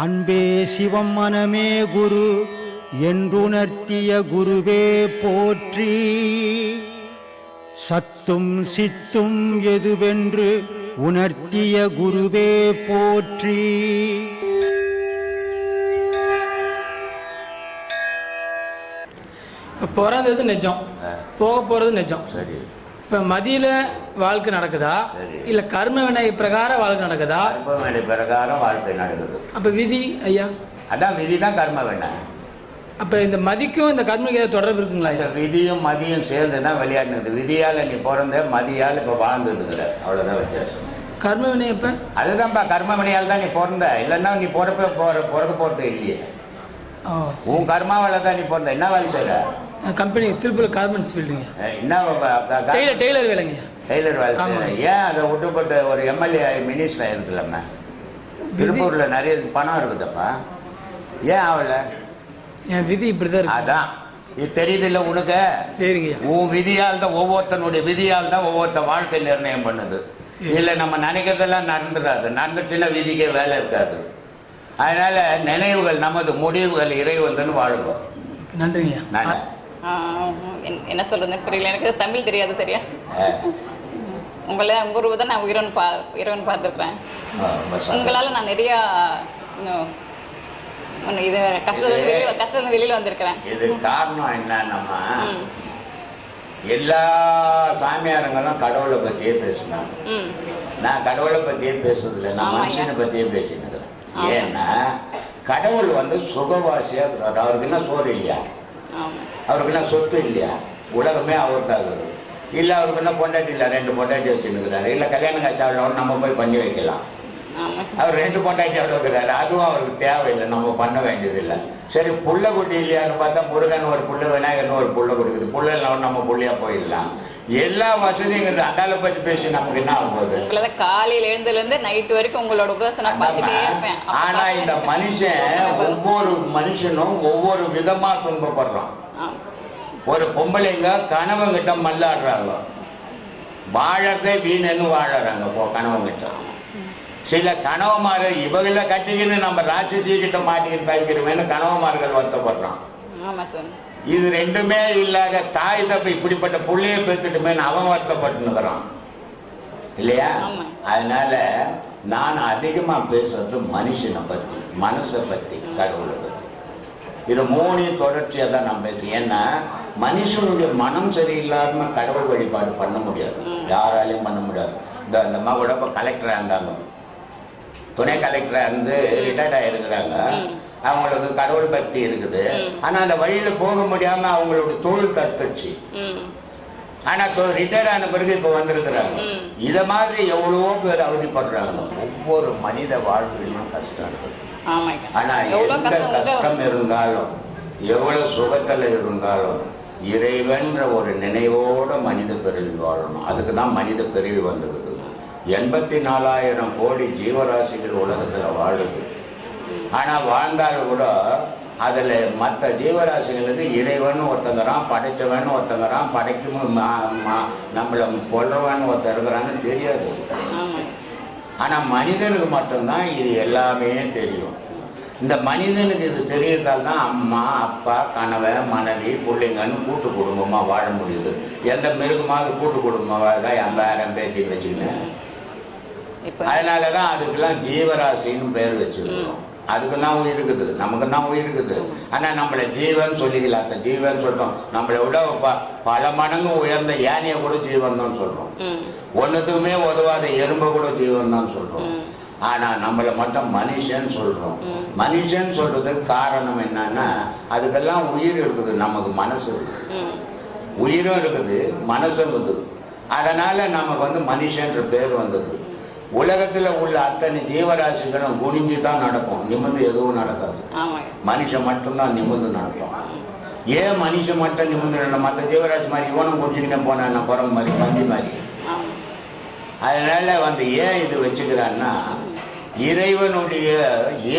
அன்பே சிவம் மனமே குரு என்றுணர்த்திய குருவே போற்றி. சத்தும் சித்தும் எதுவென்று உணர்த்திய குருவே போற்றி. பிறந்தது நிஜம். போக போகிறது நிஜம். சரி. இப்போ மதியில வாழ்க்கை நடக்குதா. இல்லை கர்ம வினை பிரகாரம் வாழ்க்கை நடக்குதா? கர்ம வினை பிரகாரம் வாழ்க்கை நடக்குது. அப்போ விதி ஐயா? அதான் விதி தான் கர்ம வினை. அப்போ இந்த மதிக்கும் இந்த கர்மக்கு ஏதாவது தொடர்பு இருக்குங்களா இந்த விதியும் மதியும் சேர்ந்து தான் விளையாடுனது. விதியால் நீ பிறந்த மதியால் இப்போ வாழ்ந்துருக்குற அவ்வளோதான் வித்தியாசம். கர்ம வினை எப்போ? அதுதான்ப்பா கர்ம வினையால் தான் நீ பிறந்த. இல்லைன்னா நீ பிறப்ப போற பிறக்க போகிறது இல்லையே. ஓ உன் கர்மாவால் தான் நீ பிறந்த. என்ன வேலை செய்கிற கம்பெனி திருப்பூர் கார்மெண்ட்ஸ் ஃபீல்டுங்க என்ன டெய்லர் டெய்லர் வேலைங்க. டெய்லர் வேலை ஏன் அதை விட்டுப்பட்டு ஒரு எம்எல்ஏ மினிஸ்டர் இருக்குல்லம்மா திருப்பூரில் நிறைய பணம் இருக்குதுப்பா. ஏன் ஆகலை? என் விதி இப்படி தான் இருக்கு. அதான். இது தெரியுதில்ல உனக்கு? சரிங்க. உன் விதியால் தான் ஒவ்வொருத்தனுடைய விதியால் தான் ஒவ்வொருத்த வாழ்க்கை நிர்ணயம் பண்ணுது. இல்லை நம்ம நினைக்கிறதெல்லாம் நடந்துடாது நடந்துச்சுன்னா விதிக்கே வேலை இருக்காது. அதனால நினைவுகள் நமது முடிவுகள் இறைவன் வாழுங்க. நன்றிங்க. ஐயா நான் ஆ, என்- என்ன சொல்றதுன்னு புரியல. எனக்கு தமிழ் தெரியாது சரியா? உங்களை குருவை தான் நான் உயிரோன் பா உயிரோன் பார்த்துருக்குறேன் உங்களால் நான் நிறையா இன்னும் இது கஷ்டத்துல வெளியே கஷ்டத்துல வெளியில் வந்திருக்கிறேன். இது காரணம் என்னன்னா எல்லா சாமியாரங்களும் கடவுளை பற்றியே பேசினாங்க. நான் கடவுளை பற்றியே பேசுறதில்ல நான். மனுஷனை பற்றியே ஆமா. ஏன்னா கடவுள் வந்து சுகவாசியாக அவருக்கு என்ன சோறு இல்லையா? ஆமாம் அவருக்கு என்ன சொத்து இல்லையா? உலகமே அவருக்கு ஆகுது இல்லை அவருக்கு என்ன பொண்டாட்டி இல்லை? ரெண்டு பொண்டாட்டி வச்சுருக்கிறாரு இல்லை கல்யாணம் காய்ச்சாலும் நம்ம போய் பண்ணி வைக்கலாம். அவர் ரெண்டு பொண்டாட்டி இருக்கிறாரு. அதுவும் அவருக்கு தேவையில்லை. நம்ம பண்ண வேண்டியதில்லை. சரி புள்ள குட்டி இல்லையான்னு பார்த்தா முருகன் ஒரு புள்ள விநாயகர்னு ஒரு புள்ள கொடுக்குது புள்ள இல்லாமல் நம்ம புள்ளையா போயிடலாம். எல்லா வசதியும் இருக்குது அண்டால பற்றி பேசி நமக்கு என்ன ஆகும் தான் காலையில் எழுந்துலேருந்து நைட்டு வரைக்கும் உங்களோட நான் பார்த்துட்டே இருப்பேன். ஆனா இந்த மனுஷன் ஒவ்வொரு மனுஷனும் ஒவ்வொரு விதமா துன்பப்படுறான். ஆம். ஒரு பொம்பளைங்க கணவன்கிட்ட மல்லாடுறாங்க. வாழறதே வீணன்னு வாழறாங்க போ கணவன்கிட்ட. சில கணவமார இவங்கள கட்டிக்கின்னு நம்ம ராட்சசி கிட்ட மாட்டிக்கிட்டு தவிக்கிறோமேனு கணவமார்கள் வருத்தப்படுறான். ஆமாம் சார். இது ரெண்டுமே இல்லாத தாய் தப்ப இப்படிப்பட்ட புள்ளைய பெற்றுட்டுமேனு அவன் வருத்தப்பட்டுனுக்குறான் இல்லையா. அதனால நான் அதிகமா பேசுறது மனுஷனை பத்தி மனசை பத்தி கடவுளை பத்தி. இது மூணையும் தொடர்ச்சியாக தான் நான் பேசுறேன். ஏன்னா மனுஷனுடைய மனம் சரியில்லாம கடவுள் வழிபாடு பண்ண முடியாது. யாராலையும் பண்ண முடியாது. இந்த அந்த அம்மா கூட இப்போ கலெக்டராக இருந்தாங்க. துணை கலெக்டராக இருந்து ரிட்டையர்ட் ஆகிருக்கிறாங்க அவங்களுக்கு கடவுள் பக்தி இருக்குது. ஆனால் அந்த வழியில் போக முடியாமல் அவங்களோட தொழில் ம். ஆனால் ரிட்டையர்ட் ஆன பிறகு இப்போ வந்திருக்கிறாங்க. இதை மாதிரி எவ்வளவோ பேர் அவதிப்படுறாங்க. ஒவ்வொரு மனித வாழ்விலும் கஷ்டம் இருக்குது ஆமாங்க. ஆனா எவ்வளோ எந்த கஷ்டம் இருந்தாலும் எவ்வளவு சுகத்துல இருந்தாலும் இறைவன்ற ஒரு நினைவோட மனித பிறவி வாழணும். அதுக்கு தான் மனித பிறவி வந்தது. எண்பத்தி நாலாயிரம் கோடி ஜீவராசிகள் உலகத்துல வாழுது. ஆனா வாழ்ந்தாலும் கூட அதுல மற்ற ஜீவராசிகளுக்கு இறைவன் ஒருத்தங்கிறான் படைச்சவன் ஒருத்தங்கிறான் படைக்கும் ம- ம- நம்மளை கொல்றவன் ஒருத்தர் இருக்கிறான்னு தெரியாது. ஆமாங்க ஆனா மனிதனுக்கு மட்டும்தான் இது எல்லாமே தெரியும். இந்த மனிதனுக்கு இது தெரியறதால தான் அம்மா அப்பா கணவன் மனைவி பிள்ளைங்கன்னு கூட்டு குடும்பமா வாழ முடியுது. எந்த மிருகமாவது கூட்டு குடும்பமாக தான் என் பேரன் பேத்தி வச்சுக்கினேன். அதனால தான் அதுக்கெல்லாம் ஜீவராசின்னு பேர் வச்சுருக்கோம். அதுக்கு தான் உயிர் இருக்குது நமக்கு தான் உயிர் இருக்குது. ஆனால் நம்மளை ஜீவன் சொல்லிக்கலாம் அந்த ஜீவன் சொல்கிறோம் நம்மளை விட ப- பல மடங்கு உயர்ந்த யானையை கூட ஜீவன் தான் சொல்கிறோம் ஒன்றுத்துக்குமே உதவாத எறும்பை கூட ஜீவன் தான் சொல்கிறோம். ஆனால் நம்மளை மட்டும் மனுஷன் சொல்கிறோம். மனுஷன் சொல்கிறதுக்கு காரணம் என்னன்னா அதுக்கெல்லாம் உயிர் இருக்குது நமக்கு மனசு இருக்குது. உயிரும் இருக்குது மனசும் இருக்குது. அதனால் நமக்கு வந்து மனுஷன்ற பேர் வந்தது. உலகத்தில் உள்ள அத்தனை ஜீவராசிகளும் குனிஞ்சு தான் நடக்கும். நிமிர்ந்து எதுவும் நடக்காது. மனுஷன் மட்டும்தான் நிமிர்ந்து நடக்கும். ஏன் மனுஷன் மட்டும் நிமிர்ந்து நடக்கும் மற்ற ஜீவராசி மாதிரி இவனும் குடிச்சுக்கிட்டே போனான் குரங்கு மாதிரி பந்தி மாதிரி. அதனால வந்து ஏன் இது வச்சுக்கிறான்னா இறைவனுடைய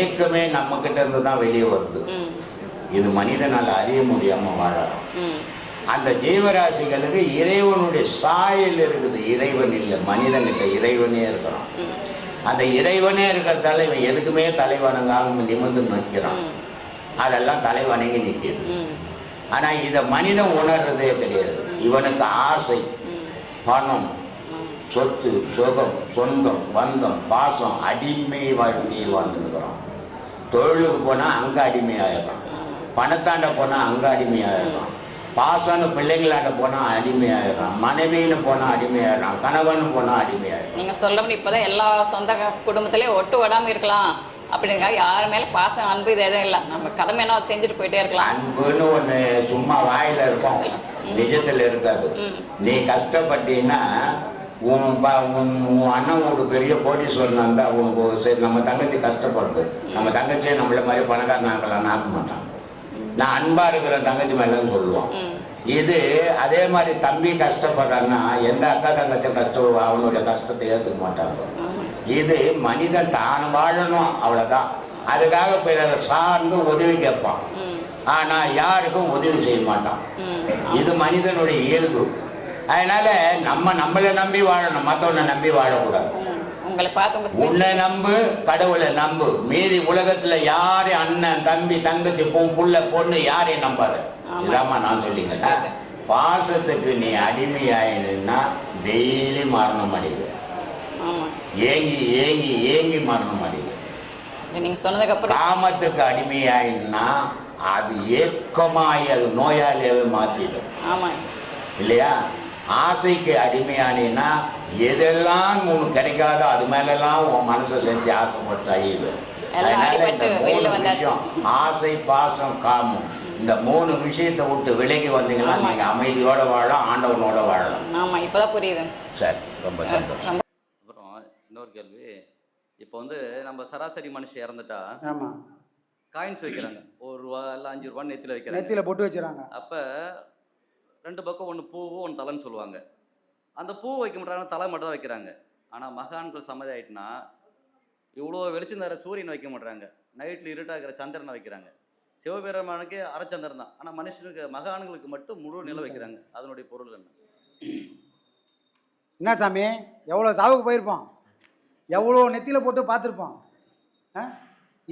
ஏக்கமே நம்ம கிட்ட இருந்து தான் வெளியே வருது. இது மனிதனால் அறிய முடியாம வாழறோம். அந்த ஜீவராசிகளுக்கு இறைவனுடைய சாயல் இருக்குது. இறைவன் இல்லை மனிதன்கிட்ட இறைவனே இருக்கிறான். அந்த இறைவனே இருக்கிறதால இவன் எதுக்குமே தலைவணங்காம நிமிர்ந்து நிற்கிறான். அதெல்லாம் தலைவனங்கி நிற்கிது. இதை மனிதன் உணர்றதே கிடையாது. இவனுக்கு ஆசை பணம் சொத்து சுகம் சொந்தம் பந்தம் பாசம் அடிமை வாழ்க்கையை வாழ்ந்துருக்கிறான். தொழிலுக்கு போனால் அங்கே அடிமையாயிடுறான். பணத்தாண்ட போனால் அங்கே அடிமையாயிடுறான். பாசம்னு பிள்ளைங்களாண்ட போனால் அடிமையாயிடுறான். மனைவின்னு போனால் அடிமையாயிடுறான். கணவன் போனால் அடிமையாயிடுறான். நீங்க சொல்றபடி இப்பதான் எல்லா சொந்த குடும்பத்திலயும் ஒட்டு விடாம இருக்கலாம். அப்படிங்கிறதுக்காக யார் மேல பாசம் அன்பு இது எதுவும் இல்லை. நம்ம கடமை என்ன செஞ்சுட்டு போயிட்டே இருக்கலாம். அன்புன்னு ஒன்று சும்மா வாயில இருக்கும். நிஜத்தில் இருக்காது. நீ கஷ்டப்பட்டீன்னா உன் ப உன் உன் அண்ணன் ஒரு பெரிய கோடீஸ்வரன் இருந்தா உனக்கு ஒரு சரி நம்ம தங்கச்சி கஷ்டப்படுது. நம்ம தங்கச்சியை நம்மள மாதிரி பணக்காரனாக்கலாம் ஆக்க மாட்டான். நான் அன்பா இருக்கிற தங்கச்சி மேலன்னு சொல்லுவான் ம். இது அதே மாதிரி தம்பி கஷ்டப்படுறான்னா எந்த அக்கா தங்கச்சி கஷ்டம் அவனுடைய கஷ்டத்தை ஏற்றுக்க மாட்டாங்க இது மனிதன் தான் வாழணும் அவ்வளவுதான் அதுக்காக பிறரை சார்ந்து உதவி கேட்பான் ம். ஆனா யாருக்கும் உதவி செய்ய மாட்டான். இது மனிதனுடைய இயல்பு அதனால நம்ம நம்மளை நம்பி வாழணும் மற்றவனை நம்பி வாழக்கூடாது. உங்களை பார்த்து உன்னை நம்பு கடவுளை நம்பு. மீதி உலகத்துல யாரு அண்ணன் தம்பி தங்கச்சி பொன் புள்ள பொண்ணு யாரையும் நம்பாத ஆமா. இதாம்மா நான் சொல்லிங்கடா பாசத்துக்கு நீ அடிமையாயினா டெய்லி மரணம் ஆமா. ஏங்கி ஏங்கி ஏங்கி மரணம் இது நீங்க சொன்னதுக்கு அப்புறம் காமத்துக்கு அடிமையாயின்னா அது ஏக்கமாய் அது நோயாளியாவே மாத்திடும். ஆமா. இல்லையா? ஆசைக்கு அடிமையானீன்னா எதெல்லாம் உனக்கு கிடைக்காதோ அது மேலெல்லாம் உன் மனசை செஞ்சு ஆசைப்பட்டு எல்லாம் அதனால இந்த மூணு. விஷயம், ஆசை பாசம் காமம். இந்த மூணு விஷயத்தை விட்டு விலகி வந்தீங்கன்னா ஆமா. நீங்க அமைதியோட வாழலாம் ஆண்டவனோட வாழலாம். ஆமா இப்பதான் புரியுது. சரி ரொம்ப சந்தோஷம். அப்புறம் இன்னொரு கேள்வி. இப்போ வந்து நம்ம சராசரி மனுஷன் இறந்துட்டா ஆமாம் காயின்ஸ் வைக்கிறாங்க. ஒரு ரூபா இல்லை அஞ்சு ரூபா நெத்தியில் வைக்கிறாங்க. நெத்தியில் பொட்டு வச்சுறாங்க. அப்போ ரெண்டு பக்கம் ஒன்று பூவும் ஒன்று தலைன்னு சொல்லுவாங்க. அந்த பூ வைக்க மாட்டாங்க தலை மட்டும் தான் வைக்கிறாங்க. ஆனால் மகான்கள் சம்மதி ஆயிட்டுனா இவ்வளோ வெளிச்சம் தர சூரியன் வைக்க மாட்டாங்க நைட்டில் இருட்டாகிற சந்திரனை வைக்கிறாங்க. சிவபெருமானுக்கு அரைச்சந்திரன் தான். ஆனால் மனுஷனுக்கு மகான்களுக்கு மட்டும் முழு நிலை வைக்கிறாங்க. அதனுடைய பொருள் என்ன? என்ன சாமி? எவ்வளோ சாவுக்கு போயிருப்போம்? எவ்வளோ நெத்தியில் போட்டு பார்த்துருப்போம்? ஆ?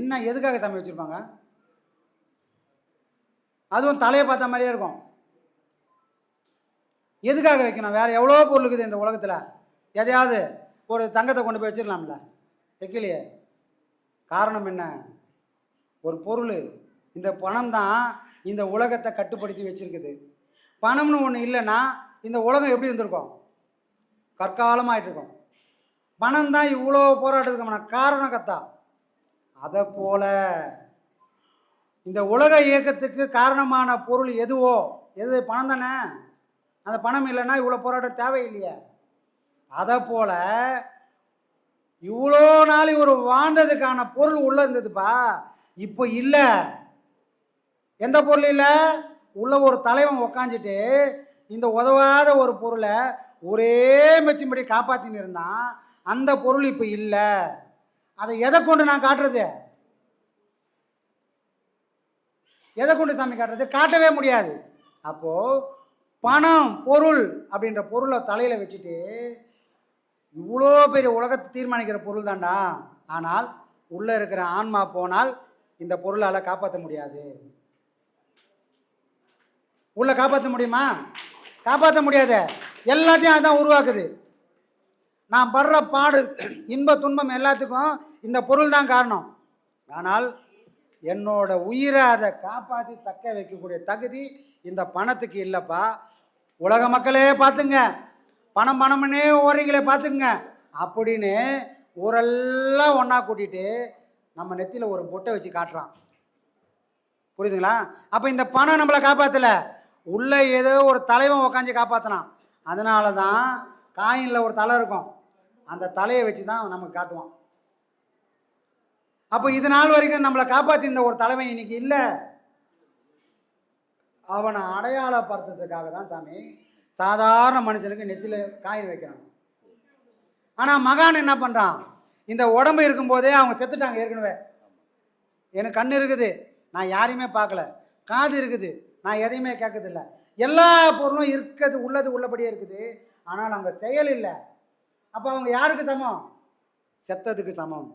என்ன எதுக்காக சாமி வச்சுருப்பாங்க? அதுவும் தலையை பார்த்த மாதிரியே இருக்கும். எதுக்காக வைக்கணும்? வேறு எவ்வளோ பொருள் இருக்குது இந்த உலகத்தில். எதையாவது ஒரு தங்கத்தை கொண்டு போய் வச்சிடலாம்ல? வைக்கலையே. காரணம் என்ன? ஒரு பொருள். இந்த பணம் தான் இந்த உலகத்தை கட்டுப்படுத்தி வச்சுருக்குது. பணம்னு ஒன்று இல்லைன்னா இந்த உலகம் எப்படி இருந்திருக்கும்? கற்காலமாயிட்டு இருக்கும் பணம் தான் இவ்வளோ போராட்டத்துக்கான காரணம் கத்தா. அதை போல. இந்த உலக இயக்கத்துக்கு காரணமான பொருள் எதுவோ? எது? பணம் தானே? அந்த பணம் இல்லைன்னா இவ்வளோ போராட்டம் தேவையில்லையே. அதை போல் இவ்வளோ நாள் இவர் வாழ்ந்ததுக்கான பொருள் உள்ளே இருந்ததுப்பா. இப்போ இல்லை. எந்த பொருள் இல்லை? உள்ள ஒரு தலைவன் உக்காஞ்சிட்டு இந்த உதவாத ஒரு பொருளை ஒரே மெச்சம்படி காப்பாற்றின்னு இருந்தான். அந்த பொருள் இப்போ இல்லை. அதை எதை கொண்டு நான் காட்டுறது? எதை கொண்டு சாமி காட்டுறது? காட்டவே முடியாது. அப்போது பணம் பொருள் அப்படின்ற பொருளை தலையில் வச்சுட்டு இவ்வளோ பெரிய உலகத்தை தீர்மானிக்கிற பொருள் தான்டா. ஆனால் உள்ளே இருக்கிற ஆன்மா போனால் இந்த பொருளால் காப்பாற்ற முடியாது. உள்ளே காப்பாற்ற முடியுமா? காப்பாற்ற முடியாத. எல்லாத்தையும் அதுதான் உருவாக்குது. நான் படுற பாடு இன்ப துன்பம் எல்லாத்துக்கும் இந்த பொருள் தான் காரணம். ஆனால் என்னோட உயிரை அதை காப்பாற்றி தக்க வைக்கக்கூடிய தகுதி இந்த பணத்துக்கு இல்லைப்பா. உலக மக்களே பார்த்துங்க. பணம் பணம்னே ஓரிங்களே பார்த்துக்குங்க. அப்படின்னு ஊரெல்லாம் ஒன்றா கூட்டிட்டு நம்ம நெத்தியில் ஒரு பொட்டை வச்சு காட்டுறான். புரியுதுங்களா? அப்போ இந்த பணம் நம்மளை காப்பாற்றலை உள்ளே ஏதோ ஒரு தலைவன் உக்காந்து காப்பாற்றினான் அதனால தான் காயினில் ஒரு தலை இருக்கும். அந்த தலையை வச்சு தான் நமக்கு காட்டுவான். அப்போ இது நாள் வரைக்கும் நம்மளை காப்பாற்றிருந்த ஒரு தலைமை இன்னைக்கு இல்லை. அவனை அடையாளப்படுத்துறதுக்காக தான் சாமி சாதாரண மனுஷனுக்கு நெத்தியில் காய வைக்கிறான் ஆனால் மகான் என்ன பண்ணுறான் இந்த உடம்பு இருக்கும்போதே அவங்க செத்துட்டாங்க ஏற்கனவே. எனக்கு கண் இருக்குது நான் யாரையுமே பார்க்கல. காது இருக்குது நான் எதையுமே கேட்கறதில்ல. எல்லா பொருளும் இருக்கிறது உள்ளது உள்ளபடியே இருக்குது. ஆனால் அங்கே செயல் இல்லை. அப்போ அவங்க யாருக்கு சமம்? செத்ததுக்கு சமம்.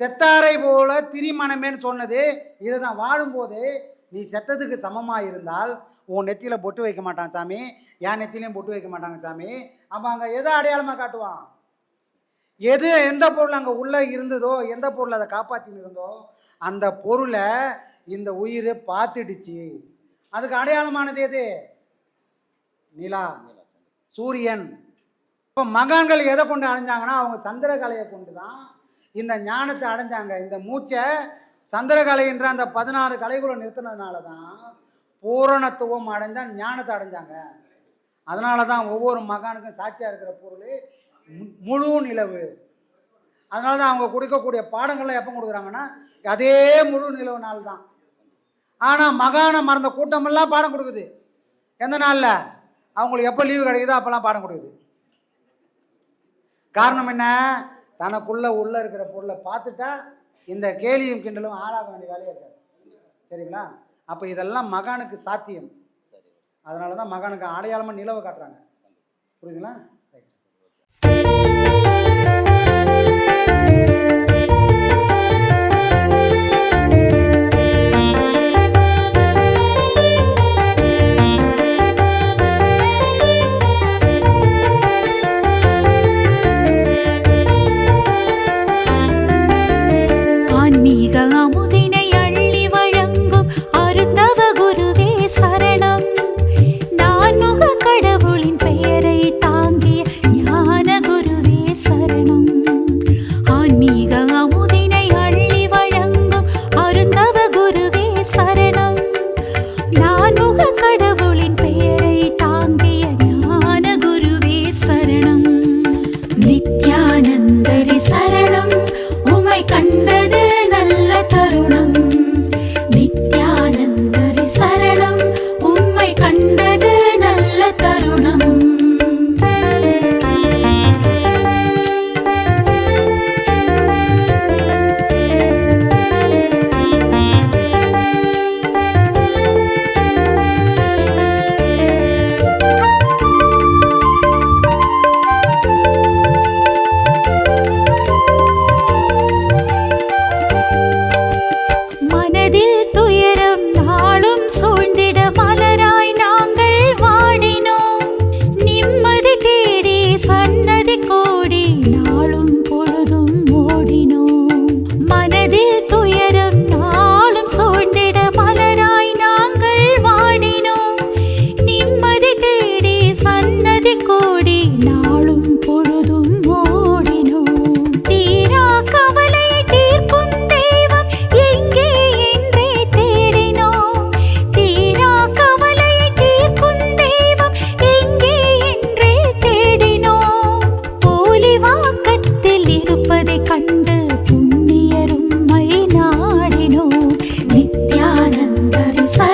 செத்தாரை போல திரிமணமேன்னு சொன்னது. இதுதான் வாழும்போது நீ செத்ததுக்கு சமமாக இருந்தால் உன் நெத்தியில் பொட்டு வைக்க மாட்டான் சாமி. என் நெத்திலையும் பொட்டு வைக்க மாட்டாங்க சாமி. அப்போ அங்கே எதை அடையாளமாக காட்டுவான்? எது எந்த பொருள் அங்கே உள்ளே இருந்ததோ எந்த பொருள் அதை காப்பாற்றின்னு இருந்தோ அந்த பொருளை இந்த உயிர் பார்த்துடுச்சு. அதுக்கு அடையாளமானது எது? நிலா. சூரியன். இப்போ மகான்கள் எதை கொண்டு அணிஞ்சாங்கன்னா அவங்க சந்திரகலையை கொண்டு தான் இந்த ஞானத்தை அடைஞ்சாங்க. இந்த மூச்சை சந்திரகலை என்ற அந்த பதினாறு கலைகளை நிறுத்தினதுனால தான் பூரணத்துவம் அடைஞ்சால் ஞானத்தை அடைஞ்சாங்க. அதனால தான் ஒவ்வொரு மகானுக்கும் சாட்சியாக இருக்கிற பொருள் மு- முழு நிலவு. அதனால தான் அவங்க கொடுக்கக்கூடிய பாடங்கள்லாம் எப்போ கொடுக்குறாங்கன்னா அதே முழு நிலவு நாள் தான் ஆனால் மகானை மறந்த கூட்டமெல்லாம் பாடம் கொடுக்குது. எந்த நாளில்? அவங்களுக்கு எப்போ லீவு கிடைக்குதோ அப்போல்லாம் பாடம் கொடுக்குது. காரணம் என்ன? தனக்குள்ள உள்ள இருக்கிற பொருளை பார்த்துட்டா இந்த கேலியும் கிண்டலும் ஆளாக வேண்டிய வேலையே இருக்காது. சரிங்களா? அப்போ இதெல்லாம் மகானுக்கு சாத்தியம். அதனால தான் மகானுக்கு அடையாளமாக நிலவை காட்டுறாங்க. புரியுதுங்களா? Sari, sari.